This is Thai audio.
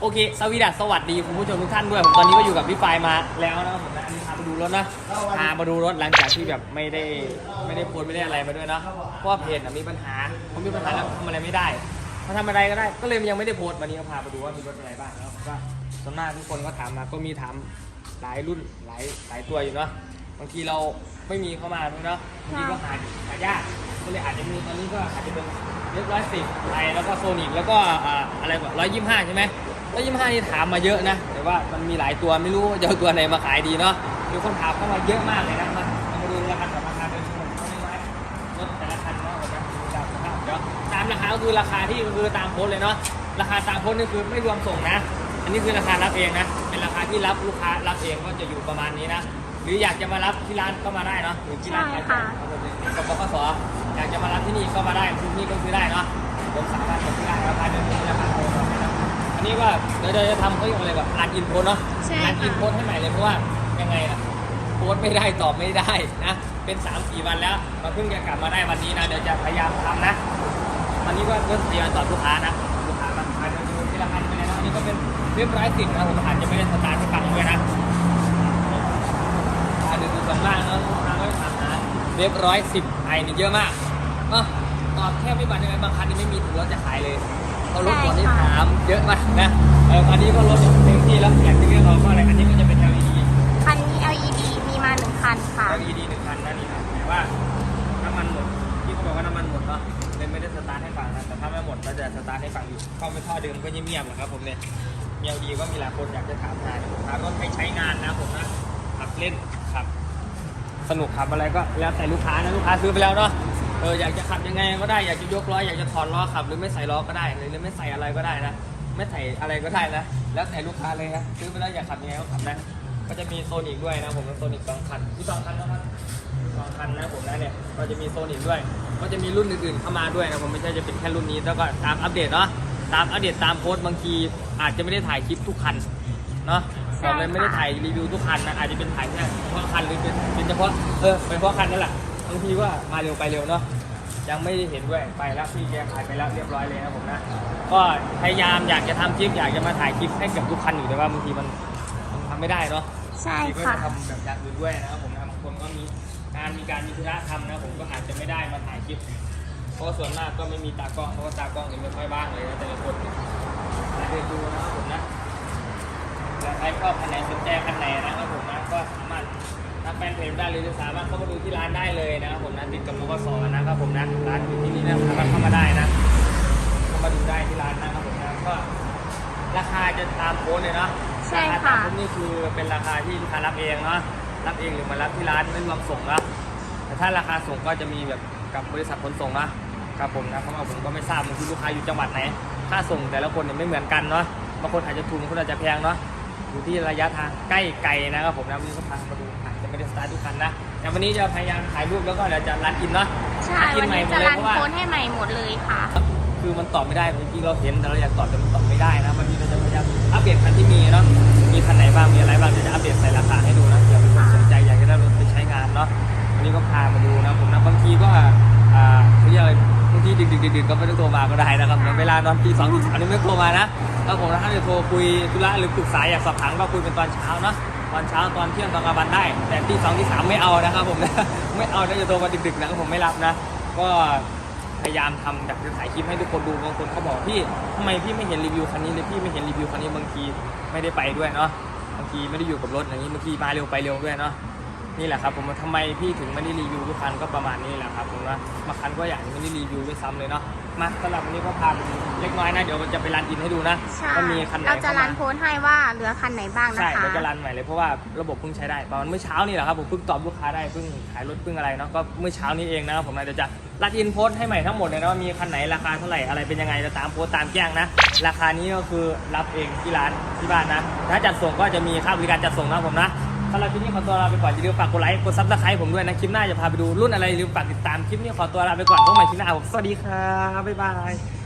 โอเค สวีดัสสวัสดีคุณผู้ชมทุกท่านด้วยผมตอนนี้ก็อยู่กับพี่ไฟมาแล้วนะครับผมนะอันนี้พามาดูรถนะพามาดูรถหลังจากที่แบบไม่ได้ไม่ได้โพสต์ไม่ได้อะไรมาด้วยเนาะเพราะว่าเพจน่ะมีปัญหาผมมีปัญหาแล้วทำอะไรไม่ได้ถ้าทำอะไรก็ได้ ก็เลยยังไม่ได้โพสต์วันนี้ก็พามาดูว่ามีรถอะไรบ้างแล้วก็ส่วนมากทุกคนก็ถามมาก็มีถามหลายรุ่นหลายหลายตัวอยู่เนาะบางทีเราไม่มีเข้ามาด้วยเนาะบางทีก็หาหายากก็เลยอาจจะมีตอนนี้ก็อาจจะเป็นเรียบร้อยสิบไทยแล้วก็โซนิกแล้วก็อะไรแบบร้อยยี่ห้าใช่ไหม ร้อยยี่ห้านี่ถามมาเยอะนะ แต่ว่ามันมีหลายตัวไม่รู้จะเอาตัวไหนมาขายดีเนาะมีคนถามเข้ามาเยอะมากเลยนะมามาดูราคากับราคาเป็นชั่วมงเขาไม่ไว้รถแต่ละคันเนาะผมจามสภาพเดี๋ยวตามราคาก็คือราคาที่คือตามโพสเลยเนาะราคาตามโพสนี่คือไม่รวมส่งนะ อันนี้คือราคารับเองนะเป็นราคาที่รับลูกค้ารับเองก็จะอยู่ประมาณนี้นะหรืออยากจะมารับที่ร้านก็มาได้เนาะหรือที่ร้านใช่ขายค่ะกับปปสอยากจะมารับที่นี่ก็มาได้ที่นี่ก็ซื้อได้เนาะผมสามารถซื้อได้ นนี้ว่าเดี๋ยวเราจะทำเขาเรียกว่าอะไรแบบรันอินโพสเนาะใช่รันค่ะอินโพสให้ใหม่เลยเพราะว่ายังไงอะโพสไม่ได้ตอบไม่ได้นะเป็น3ามสี่วันแล้วมาเพิ่งจะกลับมาได้วันนี้นะเดี๋ยวจะพยายามทำนะวันนี้ก็เพิ่งเสียตอบลูกค้านะลูกค้ามาขายดูที่ราคาเป็นไงนะอันนี้ก็เป็นเรียบร้อยสิบนะผมอาจจะไม่ได้สตาร์ทให้ฟังด้วยนะ อ่าดูดูสองล่างแล้วลูกค้าก็ถามหาเรียบร้อยสิบไอนี่เยอะมากเออตอบแค่ไม่บันยังไงบางคันนี่ไม่มีถึงรถจะขายเลยเขารถก่อนที่ถามเยอะมากนะเอออันนี้ก็รถเต็มที่แล้วอยากจะเรียกเราก็อะไรอันนี้ก็จะเป็น LED คันนี้ LED มีมาหนึ่งคันค่ะ LED หนึ่งคันนะนี่นะแต่ว่าน้ำมันหมดที่เขาบอกว่าน้ำมันหมดเนาะเลยไม่ได้สตาร์ทให้ฟังนะแต่ถ้าไม่หมดก็จะสตาร์ทให้ฟังอยู่เข้าไปท่อเดิมก็เงียบๆนะครับผมเนี่ยมี LED ก็มีหลายคนอยากจะถามหาถามรถให้ใช้งานนะผมนะขับเล่นขับ สนุกขับอะไรก็แล้วแต่ลูกค้านะลูกค้าซื้อไปแล้วเนาะ เอออยากจะขับยังไงก็ได้อยากจะยกล้ออยากจะถอดล้อขับหรือไม่ใส่ล้อก็ได้หรือไม่ใส่อะไรก็ได้นะไม่ใส่อะไรก็ได้นะแล้วแต่ลูกค้าเลยนะซื้อไปแล้วอยากขับยังไงก็ขับนะก็จะมีโซนิกด้วยนะผมโซนิกสองคันที่สองคันนะครับสองคันนะผมนะเนี่ยก็จะมีโซนิกด้วย ก็จะมีรุ่นอื่นๆเข้ามาด้วยนะผมไม่ใช่จะเป็นแค่รุ่นนี้แล้วก็ตามอัปเดตเนาะตามอัปเดตตามโพสต์บางทีอาจจะไม่ได้ถ่ายคลิปทุกคันเนาะใช่บอกเลยไม่ได้ค่ะถ่ายรีวิวทุกคันนะอาจจะเป็นถ่ายแค่เฉพาะคันหรือเป็นเป็นเฉพาะเออเป็นเฉพาะคันนั่นแหละบางทีว่ามาเร็วไปเร็วเนาะยังไม่ได้เห็นด้วยไปแล้วพี่แกถ่ายไปแล้วเรียบร้อยเลยนะผมนะก็พยายามอยากจะทำคลิปอยากจะมาถ่ายคลิปให้กับทุกคันอยู่แต่ว่าบางทีมันมันทำไม่ได้เนาะใช่บางทีก็ค่ะจะทำแบบอย่างอื่นด้วยนะครับผมนะบางคนก็มีงานมีการมีธุระทำนะผมก็อาจจะไม่ได้มาถ่ายคลิปเพราะว่าส่วนมากก็ไม่มีตากล้องเพราะว่าตากล้องนี่ไม่ค่อยว่างเลยนะแต่ละคนเนี่ยมาเดินดูนะครับผมนะแล้วใครชอบคันไหนสนใจคันไหน เพจได้เลยหรือสามารถเข้ามาดูที่ร้านได้เลยนะครับผมนะติดกับมกสนะครับผมนะร้านอยู่ที่นี่นะสามารถเข้ามาได้นะเข้ามาดูได้ที่ร้านนะครับผมนะก็ราคาจะตามโค้ดเลยเนาะใช่ราค่ะคาตามโค้ดนี่คือเป็นราคาที่ลูกค้ารับเองเนาะรับเองหรือมารับที่ร้านไม่รวมส่งนะแต่ถ้าราคาส่งก็จะมีแบบกับบริษัทขนส่งนะครับผมนะเพราะว่าผมก็ไม่ทราบบางทีลูกค้าอยู่จังหวัดไหนค่าส่งแต่ละคนเนี่ยไม่เหมือนกันเนาะบางคนอาจจะถูกบางคนอาจจะแพงเนาะอยู่ที่ระยะทางใกล้ไกลนะครับผมนะวันนี้ก็พามาดู อาจจะไม่ได้สตาร์ททุกคันนะ แต่วันนี้จะพยายามถ่ายรูปแล้วก็เดี๋ยวจะรันอินเนาะใช่ รัวันใหม่นี้หมจะดเลยรันเพราะว่าโค้ดให้ใหม่หมดเลยค่ะ คือมันตอบไม่ได้จริงๆเราเห็นแต่เราอยากตอบแต่มันตอบไม่ได้นะวันนี้เราจะพยายามอัปเดตคันที่มีเนาะมีคันไหนบ้างมีอะไรบ้างเดี๋ยวจะอัปเดตใส่ราคาให้ดูนะเผื่อมีคนสนใจอยากจะได้รถไปใช้งานเนาะวันนี้ก็พามาดูนะผมนะบางทีก็อ่าเขาเรียกอะไรบางทีดึกๆดื่นๆก็ไม่ต้องโทรมาก็ได้นะครับเหมือนเวลานอนตีสองตีสามนี่ไม่ต้องโทรมานะแล้วผมนะถ้าจะโทรคุยธุระหรือปรึกษาอยากสอบถามก็คุยเป็นตอนเช้าเนาะ ตอนเช้าตอนเที่ยงตอนกลางวันได้ แต่ที่สองที่สามไม่เอานะครับผมนะไม่เอาถ้าจะโทรมาดึกๆนะครับผมไม่รับนะ ก็พยายามทำอยากจะถ่ายคลิปให้ทุกคนดูบางคนเขาบอกพี่ทำไมพี่ไม่เห็นรีวิวคันนี้เลยพี่ไม่เห็นรีวิวคันนี้บางทีไม่ได้ไปด้วยเนาะบางทีไม่ได้อยู่กับรถอย่างนี้บางทีมาเร็วไปเร็วด้วยเนาะ นี่แหละครับผมว่าทำไมพี่ถึงไม่ได้รีวิวทุกคันก็ประมาณนี้แหละครับผมว่าบางคันก็อยากจะไม่ได้รีวิวด้วยซ้ำเลยเนาะมาสำหรับวันนี้ก็พาไปเล็กน้อยนะเดี๋ยวจะไปรันอินให้ดูนะใช่ว่ามีคันไหนเราจะเข้ารัมานโค้ดให้ว่าเหลือคันไหนบ้างนะใช่คะเดี๋ยวจะรันใหม่เลยเพราะว่าระบบเพิ่งใช้ได้ประมาณเมื่อเช้านี่แหละครับผมเพิ่งตอบลูกค้าได้เพิ่งขายรถเพิ่งอะไรเนาะก็เมื่อเช้านี้เองนะครับผมนะเดี๋ยวจะรัดอินโพสต์ให้ใหม่ทั้งหมดเลยนะว่ามีคันไหนราคาเท่าไหร่อะไรเป็นยังไงจะตามโพสต์ตามแจ้งนะ ราคานี้ก็คือรับเองที่ร้านที่บ้านนะถ้าจัดส่งก็จะมีค่าบริการจัดส่งนะครับผมนะ สำหรับคลิปนี้ขอตัวลาไปก่อนอย่าลืมฝากกดไลค์กดซับสไครต์ผมด้วยนะคลิปหน้าจะพาไปดูรุ่นอะไรอย่าลืมฝากติดตามคลิปนี้ขอตัวลาไปก่อนพบใหม่คลิปหน้าผมสวัสดีครับบ๊ายบาย